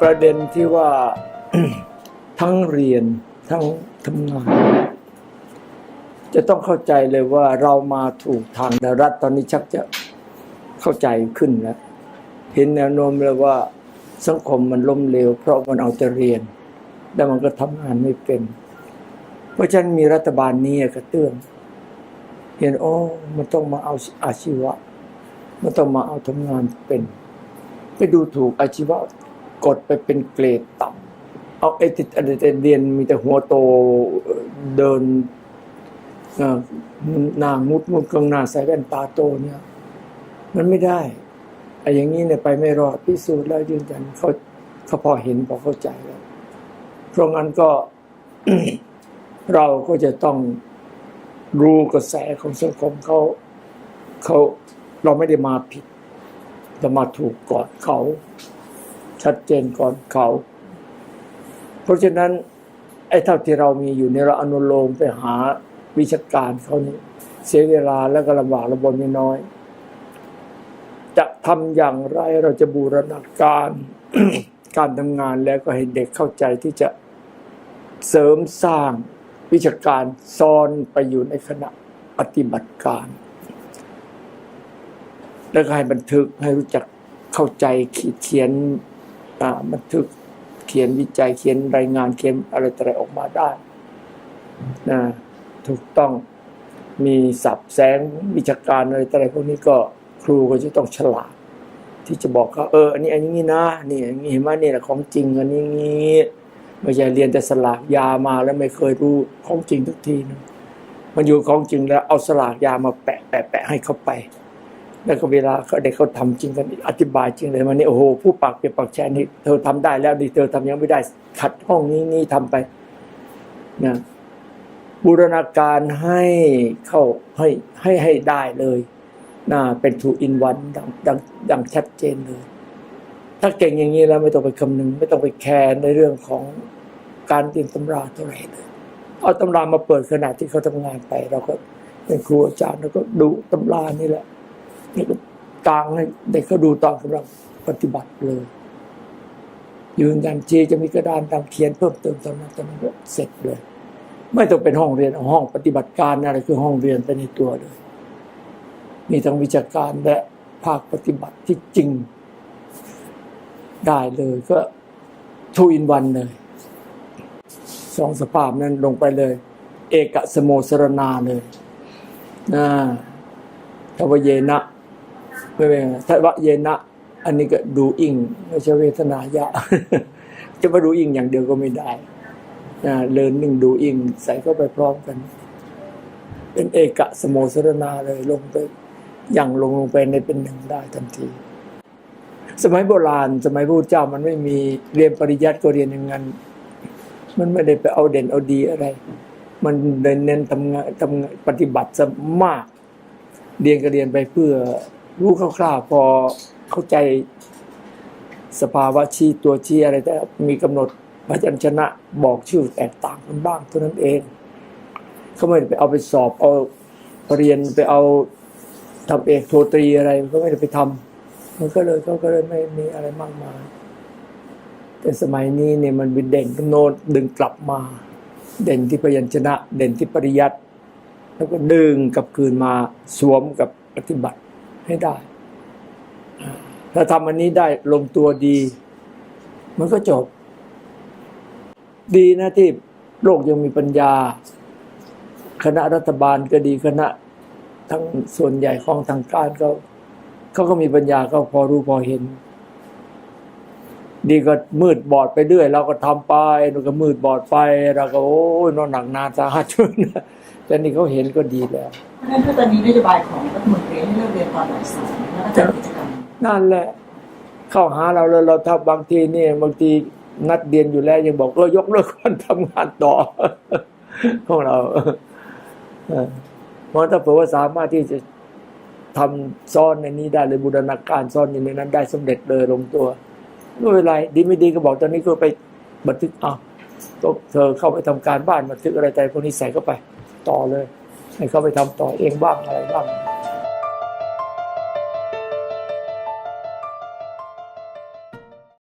ประเด็นที่ว่าทั้งเรียนทั้งทำงาน จะต้องเข้าใจเลยว่าเรามาถูกทางแต่รัฐตอนนี้ชักจะเข้าใจขึ้นแล้ว เห็นแนวโน้มเลยว่าสังคมมันล้มเหลวเพราะมันเอาแต่เรียน แล้วมันก็ทำงานไม่เป็น เพราะฉะนั้นมีรัฐบาลนี้กระเตื้องเห็นโอ้มันต้องมาเอาอาชีวะ มันต้องมาเอาทำงานเป็น ไปดูถูกอาชีวะ กดไปเป็นเกรดต่ำเอาไอ้ติดอะไรแต่เรียนมีแต่หัวโตเดินหน้ามุดมุดกลางหน้าใส่แว่นตาโตเนี่ย มันไม่ได้ไอ้อย่างนี้เนี่ยไปไม่รอดพิสูจน์แล้วยืนยันเขาเขาพอเห็นพอเข้าใจแล้วเพราะงั้นก็เราก็จะต้องรู้กระแสของสังคมเขาเขาเราไม่ได้มาผิดจะมาถูกกอนเขา ชัดเจนก่อนเขา เพราะฉะนั้น ไอ้เท่าที่เรามีอยู่ในเราอนุโลมไปหาวิชาการเขานี่เสียเวลาแล้วก็ลำบากระบนไม่น้อย จะทำอย่างไรเราจะบูรณาการการทำงานแล้วก็ให้เด็กเข้าใจที่จะเสริมสร้างวิชาการซ้อนไปอยู่ในขณะปฏิบัติการ แล้วก็ให้บันทึกให้รู้จักเข้าใจขีดเขียนาบันทึกเขียนวิจัยเขียนรายงานเขียนอะไรต่ออะไรออกมาได้นะถูกต้องมีสับแสงวิชาการอะไรต่ออะไรพวกนี้ก็ครูก็จะต้องฉลาด ที่จะบอกเขาเอออันนี้อันนี้นะนี่อันนี้เห็นไหมนี่แหละของจริงอันนี้งี้ไม่ใช่เรียนแต่สลากยามาแล้วไม่เคยรู้ของจริงทุกทีนะมันอยู่ของจริงแล้วเอาสลากยามาแปะแปะแปะให้เขาไป แล้วก็เวลาเด็กเขาทำจริงกันอธิบายจริงเลยมันนี่โอ้โหผู้ปากเปียกปากแชร์นี่เธอทำได้แล้วดิเธอทำยังไม่ได้ ขัดห้องนี้นี่ทำไปนะบูรณาการให้เข้าให้ให้ให้ได้เลยนะเป็นทูอินวันดังดังดังชัดเจนเลย ถ้าเก่งอย่างนี้แล้วไม่ต้องไปคำนึง ไม่ต้องไปแคร์ในเรื่องของการเรียนตำราเท่าไหร่เลยเอาตำรามาเปิดขณะที่เขาทำงานไป เราก็เป็นครูอาจารย์เราก็ดูตำรานี่แหละ นี่ก็กลางให้เด็กเขาดูตอนกำลังปฏิบัติเลย ยืนยันจีจะมีกระดานตามเขียนเพิ่มเติมตอนนั้นตอนนั้นก็เสร็จเลย ไม่ต้องเป็นห้องเรียนเอาห้องปฏิบัติการอะไรคือห้องเรียนไปในตัวเลย มีทั้งวิชาการและภาคปฏิบัติที่จริง ได้เลยก็ทูอินวันเลยสองสภาพนั้นลงไปเลย เอกสโมสรนาเลยนะทวเยนะ ไม่เป็นไรถ้าวะเยนะ อันนี้ก็ดูอิงไม่ใช่เวทนายะ จะมาดูอิงอย่างเดียวก็ไม่ได้นะเลินหนึ่งดูอิงใส่เข้าไปพร้อมกัน เป็นเอกสโมสรนาเลยลงไปอย่างลงลงไปในเป็นหนึ่งได้ทันที สมัยโบราณ สมัยพระพุทธเจ้ามันไม่มีเรียนปริยัติก็เรียนอย่างนั้น มันไม่ได้ไปเอาเด่นเอาดีอะไร มันเน้นเน้นทำงานทำปฏิบัติซะมาก เรียนก็เรียนไปเพื่อ รู้คร่าวๆพอเข้าใจสภาวะชี้ตัวชี้อะไรแต่มีกำหนดพยัญชนะบอกชื่อแตกต่างกันบ้างเท่านั้นเองเขาไม่ได้ไปเอาไปสอบเอาเรียนไปเอาทำเอกโทตรีอะไรเขาไม่ได้ไปทำมันก็เลยเขาก็เลยไม่มีอะไรมากมาย แต่สมัยนี้เนี่ยมันเป็นเด่นโนดดึงกลับมา เด่นที่พยัญชนะ เด่นที่ปริยัติแล้วก็ดึงกลับคืนมาสวมกับปฏิบัติ ให้ได้ ถ้าทำอันนี้ได้ลงตัวดี มันก็จบ ดีนะที่โลกยังมีปัญญา คณะรัฐบาลก็ดีคณะทั้งส่วนใหญ่ของทางการเขาเขาก็มีปัญญาเขาพอรู้พอเห็น ดีก็มืดบอดไปเรื่อย เราก็ทำไปเราก็มืดบอดไปเราก็โอ้ยนอนหนักนานสาหัสช่วยนแต่นี่เขาเห็นก็ดีแล้วเพราะฉะนั้นถ้าตอนนี้นโยบายของรัฐมนตรีให้ เลิกเรียนตอนบ่ายสามแล้วก็จัดกิจกรรมนั่นแหละ เข้าหาเราแล้วเราถ้าบางทีเนี่ยบางทีนัดเรียนอยู่แล้วยังบอกเออยกเลิกการทำงานต่อของเราเพราะถ้าเผื่อว่าสามารถที่จะทำซ่อนในนี้ได้เลยบูรณาการซ่อนอยู่ในนั้นได้สำเร็จเลยลงตัวไม่เป็นไรดีไม่ดีก็บอกตอนนี้ก็ไปบันทึกเอาเธอเข้าไปทำการบ้านบันทึกอะไรแต่พวกนี้ใส่เข้าไป ต่อเลย ให้เขาไปทำต่อเองบ้างอะไรบ้าง